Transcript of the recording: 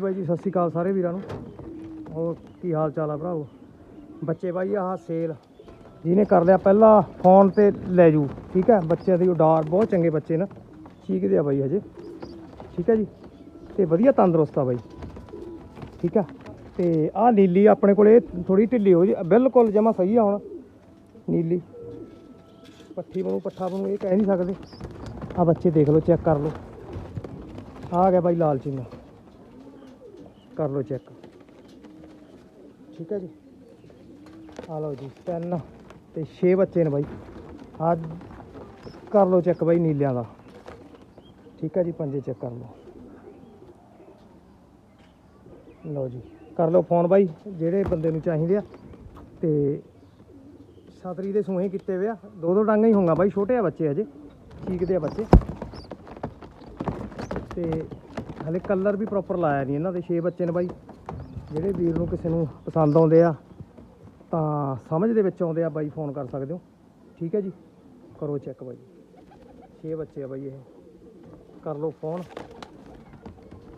ਬਾਈ ਜੀ, ਸਤਿ ਸ਼੍ਰੀ ਅਕਾਲ ਸਾਰੇ ਵੀਰਾਂ ਨੂੰ। ਹੋਰ ਕੀ ਹਾਲ ਚਾਲ ਆ ਭਰਾਓ ਬੱਚੇ ਬਾਈ ਆਹ ਸੇਲ ਜਿਹਨੇ ਕਰ ਲਿਆ ਪਹਿਲਾਂ ਫੋਨ ਤੇ ਲੈ ਜੂ, ਠੀਕ ਹੈ? ਬੱਚਿਆਂ ਦੀ ਉਡਾਰ, ਬਹੁਤ ਚੰਗੇ ਬੱਚੇ ਨਾ। ਚੀਕਦੇ ਆ ਬਾਈ ਹਜੇ। ਠੀਕ ਹੈ ਜੀ? ਤੇ ਵਧੀਆ ਤੰਦਰੁਸਤ ਆ ਬਾਈ। ਠੀਕ ਆ ਤੇ ਆਹ ਨੀਲੀ ਆਪਣੇ ਕੋਲੇ ਥੋੜੀ ਢਿੱਲੀ ਹੋ ਜੀ। ਬਿਲਕੁਲ ਜਮਾ ਸਹੀ ਆ ਹੁਣ। ਨੀਲੀ। ਪੱਠੀ ਬਣੂ, ਪੱਠਾ ਬਣੂ, ਇਹ ਕਹਿ ਨਹੀਂ ਸਕਦੇ। ਆ ਬੱਚੇ ਦੇਖ ਲਓ, ਚੈੱਕ ਕਰ ਲਓ। ਆ ਗਿਆ ਬਾਈ ਲਾਲ ਚੀਨਾ ਕਰ ਲਓ ਚੈੱਕ। ਠੀਕ ਹੈ ਜੀ? ਆ ਲਓ ਜੀ, ਤਿੰਨ ਤੇ 6 ਬੱਚੇ ਨੇ ਬਾਈ। ਆ ਕਰ ਲਓ ਚੈੱਕ ਬਾਈ ਨੀਲਿਆਂ ਦਾ। ਠੀਕ ਹੈ ਜੀ, ਪੰਜੇ ਚੈੱਕ ਕਰ ਲਓ। ਲਓ ਜੀ, ਕਰ ਲਓ ਫੋਨ ਬਾਈ, ਜਿਹੜੇ ਬੰਦੇ ਨੂੰ ਚਾਹੀਦੇ ਆ। ਤੇ ਸਤਰੀ ਦੇ ਸੂਹੇ ਕੀਤੇ ਵੇ ਆ। ਦੋ ਦੋ ਡਾਂਗਾ ਹੀ ਹੋਊਗਾ ਬਾਈ, ਛੋਟੇ ਆ ਬੱਚੇ ਅਜੇ ਠੀਕ ਦੇ ਆ ਬੱਚੇ। ਤੇ ਹਲੇ ਕਲਰ ਵੀ ਪ੍ਰੋਪਰ ਲਾਇਆ ਨਹੀਂ ਇਹਨਾਂ ਦੇ 6 ਬੱਚੇ ਨੇ ਬਾਈ। ਜਿਹੜੇ ਵੀਰ ਨੂੰ ਕਿਸੇ ਨੂੰ ਪਸੰਦ ਆਉਂਦੇ ਆ, ਤਾਂ ਸਮਝ ਦੇ ਵਿੱਚ ਆਉਂਦੇ ਆ, ਬਾਈ ਫੋਨ ਕਰ ਸਕਦੇ ਹੋ। ਠੀਕ ਹੈ ਜੀ? ਕਰੋ ਚੈੱਕ ਬਾਈ। 6 ਬੱਚੇ ਆ ਬਾਈ ਇਹ। ਕਰ ਲਓ ਫੋਨ